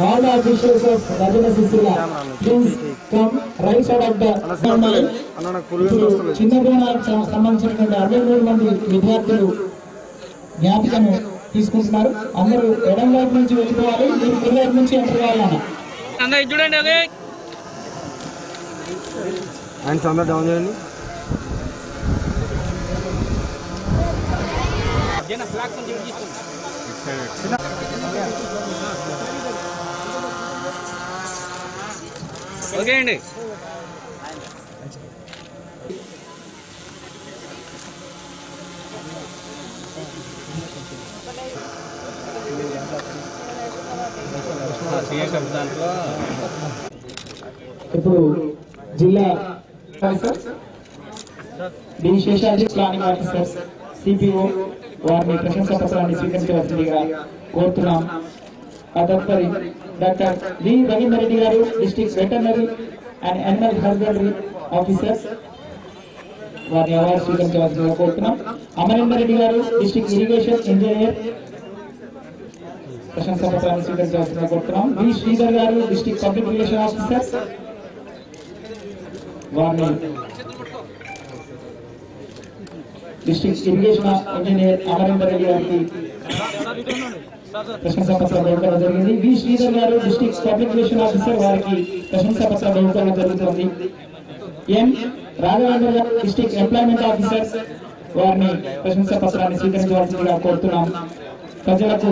all the officials of Rajana Sisila, please come right side of the సంబంధించినటువంటి అరవై మూడు మంది విద్యార్థులు జ్ఞాపికను తీసుకుంటున్నారు. అందరూ ఎడం వైపు నుంచి వెళ్ళిపోవాలి మీరు కుడి వైపు నుంచి ఎంటర్ కావాలన్న. చూడండి అదే హ్యాండ్స్ అందరూ డౌన్ చేయండి. ఓకే అండి. ఇప్పుడు జిల్లా collector D Seshadri planning officer CPO వారిని ప్రశంసా పత్రాన్ని స్వీకరించవలసిందిగా కోరుతున్నాం. తదుపరి doctor V Ravinder Reddy garu district veterinary and animal husbandry officer వారిని అవార్డు స్వీకరించవలసిందిగా కోరుతున్నాం Amarender Reddy garu district irrigation engineer ప్రశంసా పత్రాన్ని స్వీకరించవలసిందిగా కోరుతున్నాం V Sridhar garu district public relation officer వారిని district irrigation engineer Amarender Reddy గారికి ప్రశంసా పత్రం ఇవ్వడం జరిగింది. వి శ్రీధర్ గారు డిస్ట్రిక్ట్ పబ్లిక్ రిలేషన్ ఆఫీసర్ వారికి ప్రశంసా పత్రం ఇవ్వడం జరుగుతుంది. ఎం రాఘవేంద్ర గారు డిస్ట్రిక్ట్ ఎంప్లాయ్మెంట్ ఆఫీసర్ వారిని ప్రశంసా పత్రాన్ని స్వీకరించవలసిందిగా కోరుతున్నాం. ప్రజలకు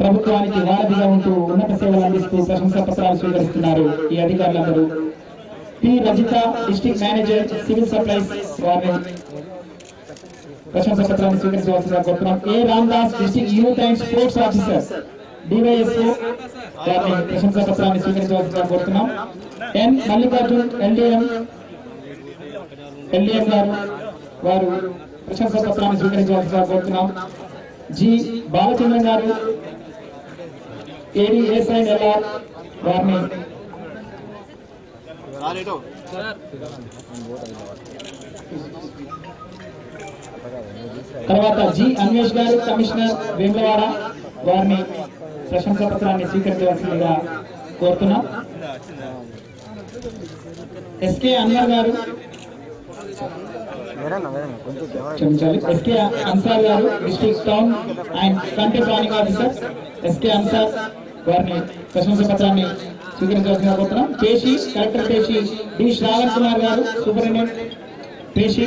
ప్రభుత్వానికి వారధిగా ఉంటూ ఉన్నత సేవలు అందిస్తూ ప్రశంసా పత్రాలు స్వీకరిస్తున్నారు ఈ అధికారులందరూ. P. Rajitha district manager civil supplies వారిని ప్రశంసా పత్రాన్ని స్వీకరించవలసిందిగా కోరుతున్నాం A Ramdas district youth and sports officer DYSO వారిని ప్రశంసా పత్రాన్ని స్వీకరించవలసిందిగా కోరుతున్నాం ఎన్ మల్లికార్జున్ ఎల్డిఎం ఎల్డిఎం గారు వారు ప్రశంసా పత్రాన్ని స్వీకరించవలసిందిగా కోరుతున్నాం జి బాలచంద్రన్ గారు ఏడిఎస్ఐఎల్ఆర్ వారిని సార్ తర్వాత జి అన్వేష్ గారు కమిషనర్ వేములవాడ వారిని ప్రశంసా పత్రాన్ని స్వీకరించవలసిందిగా కోరుతున్నాం. ఎస్కే అన్వర్ గారు. క్షమించాలి. SK Ansar garu district town and country planning officer SK Ansar వారిని ప్రశంసా పత్రాన్ని స్వీకరించవలసిన కోరుతున్నాం. పేషి కలెక్టర్ పేషి డి శ్రావణ్ కుమార్ గారు సూపరింటెండెంట్ పేషి.